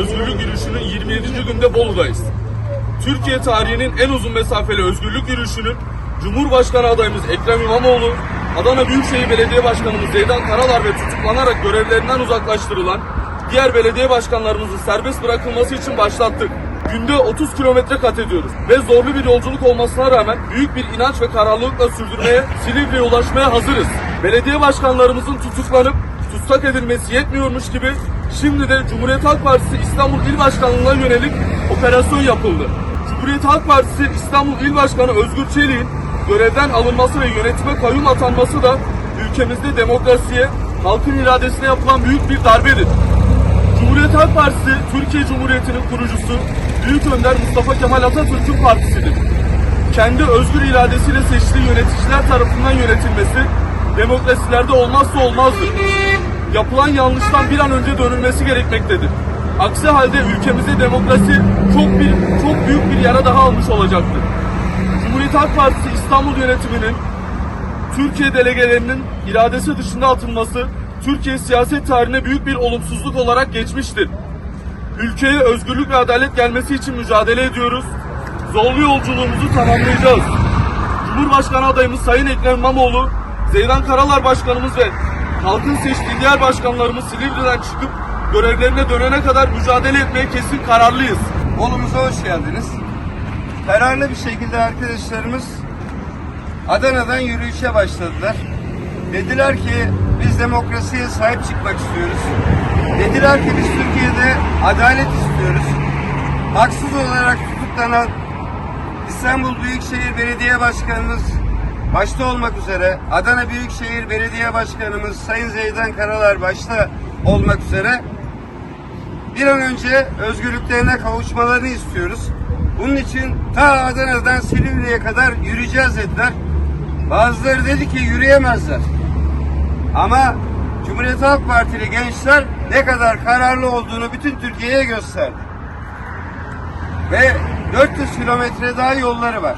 özgürlük yürüyüşünün 27. günde Bolu'dayız. Türkiye tarihinin en uzun mesafeli özgürlük yürüyüşünün Cumhurbaşkanı adayımız Ekrem İmamoğlu, Adana Büyükşehir Belediye Başkanımız Zeydan Karalar ve tutuklanarak görevlerinden uzaklaştırılan diğer belediye başkanlarımızın serbest bırakılması için başlattık. Günde 30 kilometre kat ediyoruz ve zorlu bir yolculuk olmasına rağmen büyük bir inanç ve kararlılıkla sürdürmeye, Silivri'ye ulaşmaya hazırız. Belediye başkanlarımızın tutuklanıp tutsak edilmesi yetmiyormuş gibi şimdi de Cumhuriyet Halk Partisi İstanbul İl Başkanlığı'na yönelik operasyon yapıldı. Cumhuriyet Halk Partisi İstanbul İl Başkanı Özgür Çelik'in görevden alınması ve yönetime kayyum atanması da ülkemizde demokrasiye, halkın iradesine yapılan büyük bir darbedir. Cumhuriyet Halk Partisi, Türkiye Cumhuriyeti'nin kurucusu, Büyük Önder Mustafa Kemal Atatürk'ün partisidir. Kendi özgür iradesiyle seçtiği yöneticiler tarafından yönetilmesi, demokrasilerde olmazsa olmazdır. Yapılan yanlıştan bir an önce dönülmesi gerekmektedir. Aksi halde ülkemizde demokrasi çok bir çok büyük bir yara daha almış olacaktır. Cumhuriyet Halk Partisi İstanbul yönetiminin Türkiye delegelerinin iradesi dışında atılması Türkiye siyaset tarihine büyük bir olumsuzluk olarak geçmiştir. Ülkeye özgürlük ve adalet gelmesi için mücadele ediyoruz. Zorlu yolculuğumuzu tamamlayacağız. Cumhurbaşkanı adayımız Sayın Ekrem İmamoğlu, Zeydan Karalar Başkanımız ve halkın seçtiği diğer başkanlarımız Silivri'den çıkıp görevlerine dönene kadar mücadele etmeye kesin kararlıyız. Bolumuza hoş geldiniz. Kararlı bir şekilde arkadaşlarımız Adana'dan yürüyüşe başladılar. Dediler ki biz demokrasiye sahip çıkmak istiyoruz. Dediler ki biz Türkiye'de adalet istiyoruz. Haksız olarak tutuklanan İstanbul Büyükşehir Belediye Başkanımız başta olmak üzere Adana Büyükşehir Belediye Başkanımız Sayın Zeydan Karalar başta olmak üzere bir an önce özgürlüklerine kavuşmalarını istiyoruz. Bunun için ta Adana'dan Silivri'ye kadar yürüyeceğiz dediler. Bazıları dedi ki yürüyemezler. Ama Cumhuriyet Halk Partili gençler ne kadar kararlı olduğunu bütün Türkiye'ye gösterdi. Ve 400 kilometre daha yolları var.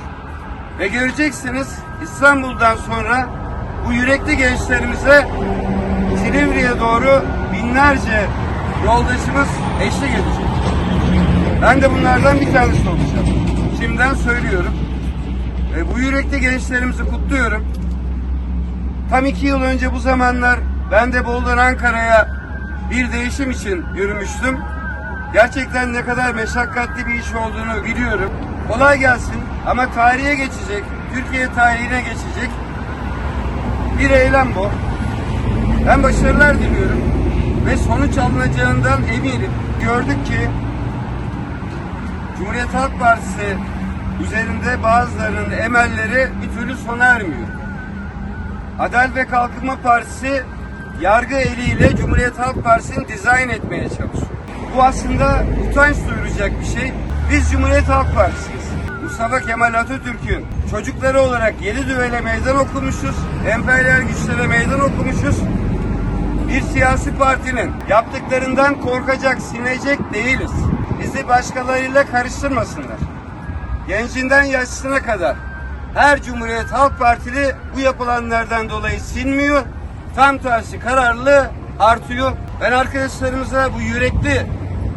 Ve göreceksiniz İstanbul'dan sonra bu yürekli gençlerimize Silivri'ye doğru binlerce yoldaşımız eşlik edecek. Ben de bunlardan bir tanesi olacağım. Şimdiden söylüyorum. E, bu yürekli gençlerimizi kutluyorum. Tam iki yıl önce bu zamanlar ben de Bolu'dan Ankara'ya bir değişim için yürümüştüm. Gerçekten ne kadar meşakkatli bir iş olduğunu biliyorum. Kolay gelsin ama tarihe geçecek, Türkiye tarihine geçecek bir eylem bu. Ben başarılar diliyorum ve sonuç alınacağından eminim. Gördük ki Cumhuriyet Halk Partisi üzerinde bazılarının emelleri bir türlü sona ermiyor. Adalet ve Kalkınma Partisi yargı eliyle Cumhuriyet Halk Partisi'ni dizayn etmeye çalışıyor. Bu aslında utanç duyuracak bir şey. Biz Cumhuriyet Halk Partisi'yiz. Mustafa Kemal Atatürk'ün çocukları olarak yedi düvele meydan okumuşuz. Emperyal güçlere meydan okumuşuz. Bir siyasi partinin yaptıklarından korkacak, sinecek değiliz. Bizi başkalarıyla karıştırmasınlar. Gencinden yaşlısına kadar her Cumhuriyet Halk Partili bu yapılanlardan dolayı sinmiyor. Tam tersi kararlı artıyor. Ben arkadaşlarımıza bu yürekli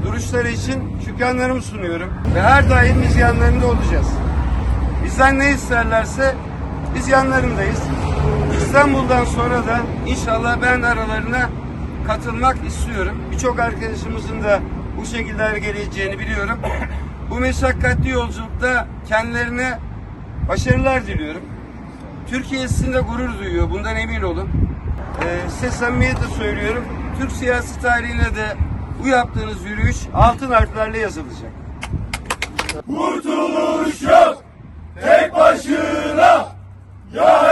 duruşları için şükranlarımı sunuyorum. Ve her daim biz yanlarında olacağız. Bizden ne isterlerse biz yanlarındayız. İstanbul'dan sonra da inşallah ben aralarına katılmak istiyorum. Birçok arkadaşımızın da bu şekilde geleceğini biliyorum. Bu meşakkatli yolculukta kendilerine başarılar diliyorum. Türkiye sizinle gurur duyuyor. Bundan emin olun. Ee, size samimiyetle söylüyorum. Türk siyasi tarihine de bu yaptığınız yürüyüş altın harflerle yazılacak. Kurtuluş yok tek başına ya